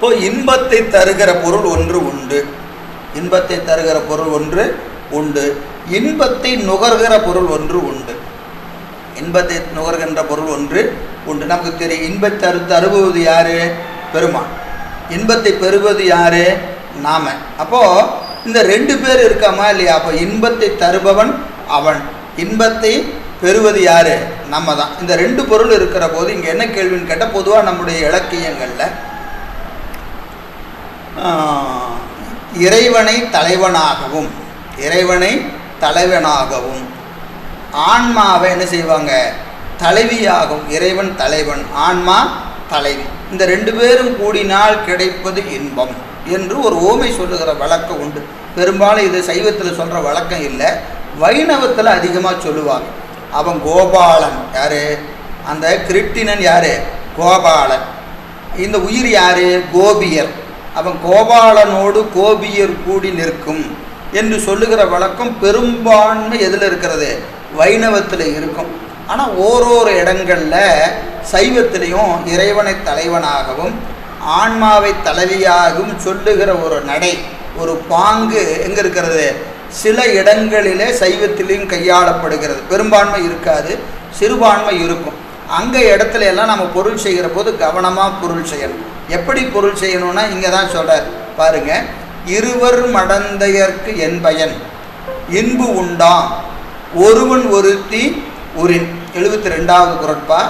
இப்போ இன்பத்தை தருகிற பொருள் ஒன்று உண்டு. இன்பத்தை தருகிற பொருள் ஒன்று உண்டு. இன்பத்தை நுகர்கிற பொருள் ஒன்று உண்டு. இன்பத்தை நுகர்கின்ற பொருள் ஒன்று உண்டு. நமக்கு தெரியும் இன்பத்தை தரு தருவது யாரு? பெருமான். இன்பத்தை பெறுவது யாரு? நாம. அப்போது இந்த ரெண்டு பேர் இருக்காமா இல்லையா? அப்போ இன்பத்தை தருபவன் அவன். இன்பத்தை பெறுவது யாரு? நம்ம தான். இந்த ரெண்டு பொருள் இருக்கிற போது இங்கே என்ன கேள்வின்னு கேட்டால் பொதுவாக நம்முடைய இலக்கியங்களில் இறைவனை தலைவனாகவும் இறைவனை தலைவனாகவும். ஆன்மாவை என்ன செய்வாங்க? தலைவியாகும் இறைவன் தலைவன் ஆன்மா தலைவி. இந்த ரெண்டு பேரும் கூடினால் கிடைப்பது இன்பம் என்று ஒரு ஓமை சொல்லுகிற வழக்கம் உண்டு. பெரும்பாலும் இது சைவத்தில் சொல்கிற வழக்கம் இல்லை. வைணவத்தில் அதிகமாக சொல்லுவாங்க. அவன் கோபாலன். யார்? அந்த கிருட்டினன் யார்? கோபாலன். இந்த உயிர் யார்? கோபியர் அவன் கோபாலனோடு கோபியர் கூடி நிற்கும் என்று சொல்லுகிற வழக்கம் பெரும்பான்மை எதில் இருக்கிறது? வைணவத்தில் இருக்கும். ஆனால் ஓரோரு இடங்களில் சைவத்திலையும் இறைவனை தலைவனாகவும் ஆன்மாவை தலைவியாகவும் சொல்லுகிற ஒரு நடை ஒரு பாங்கு எங்கே இருக்கிறது? சில இடங்களிலே சைவத்திலையும் கையாளப்படுகிறது. பெரும்பான்மை இருக்காது சிறுபான்மை இருக்கும். அங்கே இடத்துல எல்லாம் நம்ம பொருள் செய்கிற போது கவனமாக பொருள் செய்யணும். எப்படி பொருள் செய்யணும்னா இங்கே தான் சொல்கிறார் பாருங்க இருவர் மடந்தையர்க்கு என்பயன் இன்பு உண்டாம். ஒருவன் ஒருத்தி உரின். எழுபத்தி ரெண்டாவது குரட்பா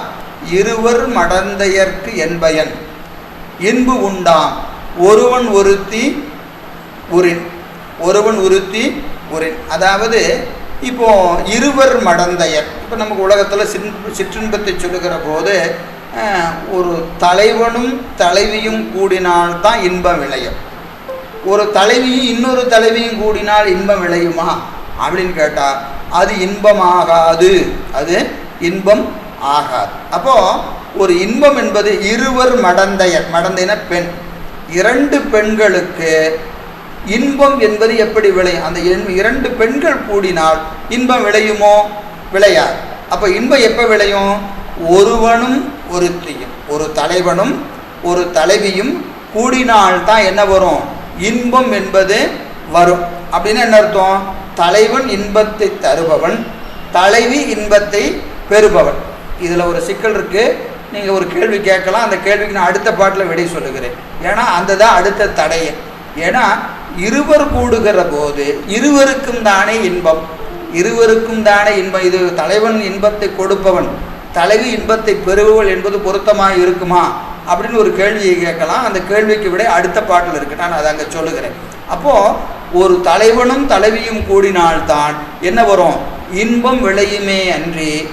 இருவர் மடந்தையர்க்கு என் பயன் இன்பு உண்டாம். ஒருவன் ஒருத்தி உரின். ஒருவன் உருத்தி உரின். அதாவது இப்போ இருவர் மடந்தையர் இப்போ நமக்கு உலகத்தில் சின் சிற்றின்பத்தை சொல்லுகிற போது ஒரு தலைவனும் தலைவியும் கூடினால்தான் இன்பம் விளையும். ஒரு தலைவியும் இன்னொரு தலைவியும் கூடினால் இன்பம் விளையுமா? அப்படின்னு கேட்டால் அது இன்பமாகாது. அது இன்பம் ஆகாது. அப்போ ஒரு இன்பம் என்பது இருவர் மடந்தையர் மடந்தைன பெண். இரண்டு பெண்களுக்கு இன்பம் என்பது எப்படி விளையும்? அந்த இன்- இரண்டு பெண்கள் கூடினால் இன்பம் விளையுமோ? விளையாது. அப்போ இன்பம் எப்போ விளையும்? ஒருவனும் ஒருத்தியும் ஒரு தலைவனும் ஒரு தலைவியும் கூடினால்தான் என்ன வரும்? இன்பம் என்பது வரும். அப்படின்னு என்ன அர்த்தம்? தலைவன் இன்பத்தை தருபவன் தலைவி இன்பத்தை பெறுபவன். இதில் ஒரு சிக்கல் இருக்குது நீங்கள் ஒரு கேள்வி கேட்கலாம். அந்த கேள்விக்கு நான் அடுத்த பாட்டில் விடை சொல்லுகிறேன். ஏன்னா அந்த தான் அடுத்த தடையை. ஏன்னா இருவர் கூடுகிற போது இருவருக்கும் தானே இன்பம். இருவருக்கும் தானே இன்பம். இது தலைவன் இன்பத்தை கொடுப்பவன். தலைவி இன்பத்தை பெறுவுகள் என்பது பொருத்தமாக இருக்குமா? அப்படின்னு ஒரு கேள்வியை கேட்கலாம். அந்த கேள்விக்கு விட அடுத்த பாட்டில் இருக்கு. நான் அதை அங்கே சொல்லுகிறேன். அப்போது ஒரு தலைவனும் தலைவியும் கூடினால்தான் என்ன வரும்? இன்பம் விளையுமே அன்றி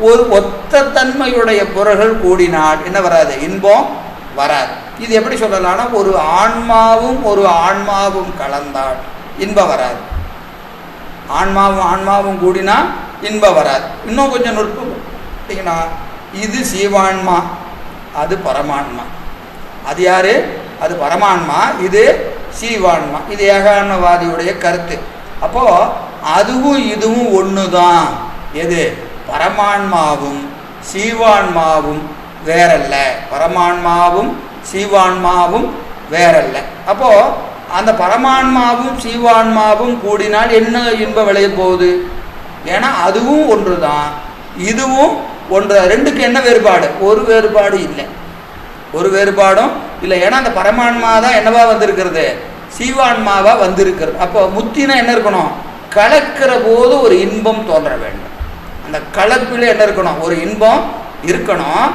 ஒரு ஒத்த தன்மையுடைய பொருள்கள் கூடினால் என்ன வராது? இன்பம் வராது. இது எப்படி சொல்லலாம்னா ஒரு ஆன்மாவும் ஒரு ஆன்மாவும் கலந்தால் இன்பம் வராது. ஆன்மாவும் ஆன்மாவும் கூடினால் இன்பம் வராது. இன்னும் கொஞ்சம் நுட்பம். பார்த்தீங்கன்னா இது சீவான்மா அது பரமான்மா. அது யார்? அது பரமான்மா இது சீவான்மா இது ஏகான்மவாதியுடைய கருத்து. அப்போது அதுவும் இதுவும் ஒன்று தான் எது? பரமான்மாவும் சீவான்மாவும் வேறல்ல. பரமான்மாவும் சீவான்மாவும் வேறல்ல. அப்போது அந்த பரமான்மாவும் சீவான்மாவும் கூடினால் என்ன இன்பம் விளைய போகுது? ஏன்னா அதுவும் ஒன்று தான் இதுவும் ஒன்று ரெண்டுக்கு என்ன வேறுபாடு? ஒரு வேறுபாடு இல்லை. ஒரு வேறுபாடும் இல்லை. ஏன்னா அந்த பரமான்மா தான் என்னவா வந்திருக்கிறது? சீவான்மாவா வந்திருக்கிறது. அப்போ முத்தினா என்ன இருக்கணும்? கலக்கிற போது ஒரு இன்பம் தோன்ற வேண்டும். அந்த கலப்பில் என்ன இருக்கணும்? ஒரு இன்பம் இருக்கணும்.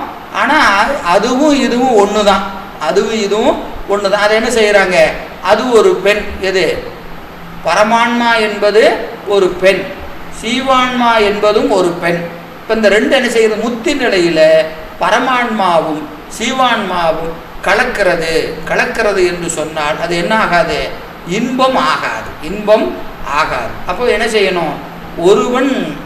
ஆனால் அதுவும் இதுவும் ஒன்று தான் அதுவும் இதுவும் ஒன்று தான் அதை என்ன செய்கிறாங்க அது ஒரு பெண். எது? பரமான்மா என்பது ஒரு பெண். சீவான்மா என்பதும் ஒரு பெண். இப்போ இந்த ரெண்டு என்ன செய்யுது? முத்தி நிலையில் பரமான்மாவும் சீவான்மாவும் கலக்கிறது. கலக்கிறது என்று சொன்னால் அது என்ன ஆகாது? இன்பம் ஆகாது. இன்பம் ஆகாது. அப்போ என்ன செய்யணும்? ஒருவன்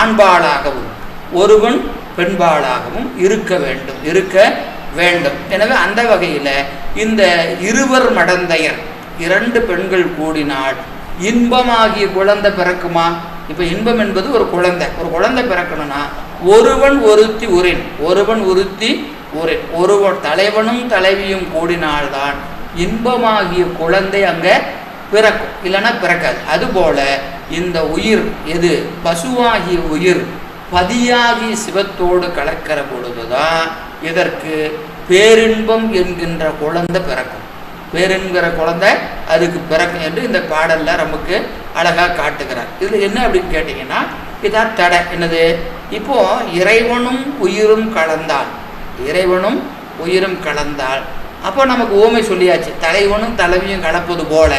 ஆண்பாளாகவும் ஒருவன் பெண்பாளாகவும் இருக்க வேண்டும். இருக்க வேண்டும். எனவே அந்த வகையில் இந்த இருவர் மடந்தையர் இரண்டு பெண்கள் கூடினால் இன்பமாகிய குழந்தை பிறக்குமா? இப்போ இன்பம் என்பது ஒரு குழந்தை. ஒரு குழந்தை பிறக்கணும்னா ஒருவன் ஒருத்தி உரின் ஒருவன் ஒருத்தி உரின் ஒருவன் தலைவனும் தலைவியும் கூடினால்தான் இன்பமாகிய குழந்தை அங்கே பிறக்கும். இல்லைன்னா பிறக்காது. அதுபோல இந்த உயிர் எது? பசுவாகிய உயிர் பதியாகி சிவத்தோடு கலக்கிற பொழுதுதான் இதற்கு பேரின்பம் என்கின்ற குழந்தை பிறக்கும். பேரின்கிற குழந்தை அதுக்கு பிறகு என்று இந்த பாடலில் நமக்கு அழகாக காட்டுகிறார். இதில் என்ன அப்படின்னு கேட்டிங்கன்னா இதான் தடை என்னது? இப்போ இறைவனும் உயிரும் கலந்தால் இறைவனும் உயிரும் கலந்தால் அப்போ நமக்கு ஓமை சொல்லியாச்சு தலைவனும் தலைவியும் கலப்பது போல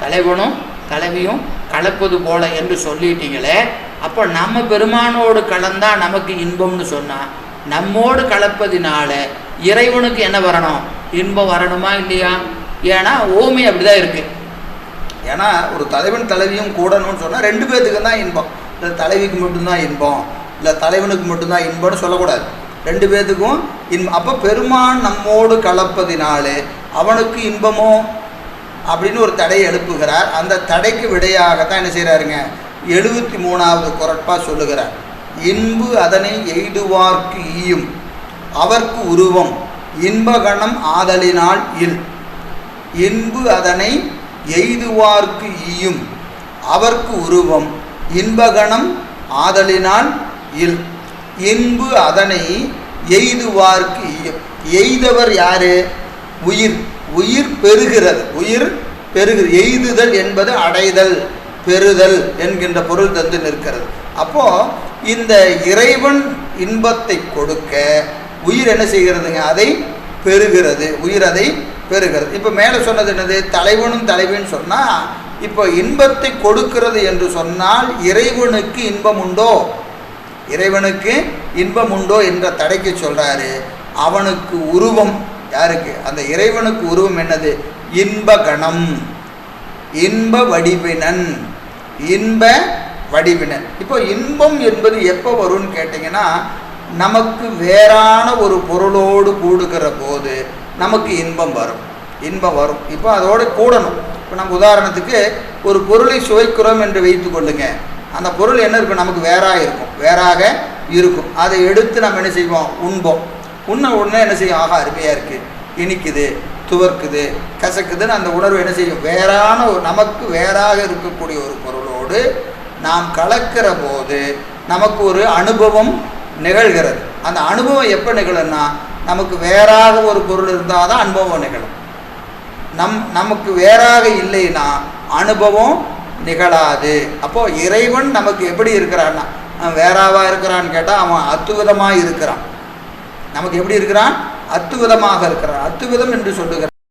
தலைவனும் தலைவியும் கலப்பது போல என்று சொல்லிட்டீங்களே அப்போ நம்ம பெருமானோடு கலந்தால் நமக்கு இன்பம்னு சொன்னால் நம்மோடு கலப்பதினால இறைவனுக்கு என்ன வரணும்? இன்பம் வரணுமா இல்லையா? ஏன்னா ஓமை அப்படிதான் இருக்கு. ஏன்னா ஒரு தலைவன் தலைவியும் கூடணும்னு சொன்னால் ரெண்டு பேர்த்துக்கு தான் இன்பம். இல்லை தலைவிக்கு மட்டும்தான் இன்பம். இல்லை தலைவனுக்கு மட்டும்தான் இன்பம்னு சொல்லக்கூடாது. ரெண்டு பேர்த்துக்கும் இன்பம் அப்போ பெருமான் நம்மோடு கலப்பதினாலே அவனுக்கு இன்பமோ? அப்படின்னு ஒரு தடையை எழுப்புகிறார். அந்த தடைக்கு விடையாகத்தான் என்ன செய்கிறாருங்க எழுபத்தி மூணாவது குரட்பாக சொல்லுகிறார். இன்பு அதனை எய்துவார்க்கு ஈயும். அவர்க்கு உருவம். இன்பகணம் ஆதலினால் இல். இன்பு அதனை எய்துவார்க்கு ஈயும். அவர்க்கு உருவம் இன்பகணம் ஆதலினால் இல். இன்பு அதனை எய்துவார்க்கு ஈயும். எய்தவர் யாரு? உயிர். உயிர் பெறுகிறது. உயிர் பெறுகிற எய்துதல் என்பது அடைதல் பெறுதல் என்கின்ற பொருள் தந்து நிற்கிறது. அப்போ இந்த இறைவன் இன்பத்தை கொடுக்க உயிர் என்ன செய்கிறதுங்க? அதை பெறுகிறது. உயிர் அதை பெறுகிறது. இப்போ மேலே சொன்னது என்னது? தலைவனும் தலைவின்னு சொன்னால் இப்போ இன்பத்தை கொடுக்கிறது என்று சொன்னால் இறைவனுக்கு இன்பம் உண்டோ? இறைவனுக்கு இன்பம் உண்டோ என்ற தடைக்கு சொல்கிறாரு அவனுக்கு உருவம் யாருக்கு? அந்த இறைவனுக்கு உருவம் என்னது? இன்ப கணம் இன்ப வடிவினன். இன்ப வடிவினன். இப்போ இன்பம் என்பது எப்போ வரும்னு கேட்டிங்கன்னா நமக்கு வேறான ஒரு பொருளோடு கூடுகிற போது நமக்கு இன்பம் வரும். இன்பம் வரும். இப்போ அதோடு கூடணும். இப்போ நம்ம உதாரணத்துக்கு ஒரு பொருளை சுவைக்கிறோம் என்று வைத்து கொள்ளுங்க. அந்த பொருள் என்ன இருக்கும்? நமக்கு வேறாக இருக்கும். வேறாக இருக்கும். அதை எடுத்து நம்ம என்ன செய்வோம்? உண்போம். உண்ண உடனே என்ன செய்யும்? ஆஹா அருமையாக இருக்குது இனிக்குது துவர்க்குது கசக்குதுன்னு அந்த உணர்வு என்ன செய்யும்? வேறான ஒரு நமக்கு வேறாக இருக்கக்கூடிய ஒரு பொருளோடு நாம் கலக்கிற போது நமக்கு ஒரு அனுபவம் நிகழ்கிறது. அந்த அனுபவம் எப்போ நிகழும்னா நமக்கு வேறாக ஒரு பொருள் இருந்தால் தான் அனுபவம் நிகழும். நம் நமக்கு வேறாக இல்லைன்னா அனுபவம் நிகழாது. அப்போது இறைவன் நமக்கு எப்படி இருக்கிறான்னா அவன் இருக்கிறான்னு கேட்டால் அவன் அத்துவிதமாக இருக்கிறான். நமக்கு எப்படி இருக்கிறான்? அத்துவிதமாக இருக்கிறான். அத்துவிதம் என்று சொல்லுகிறான்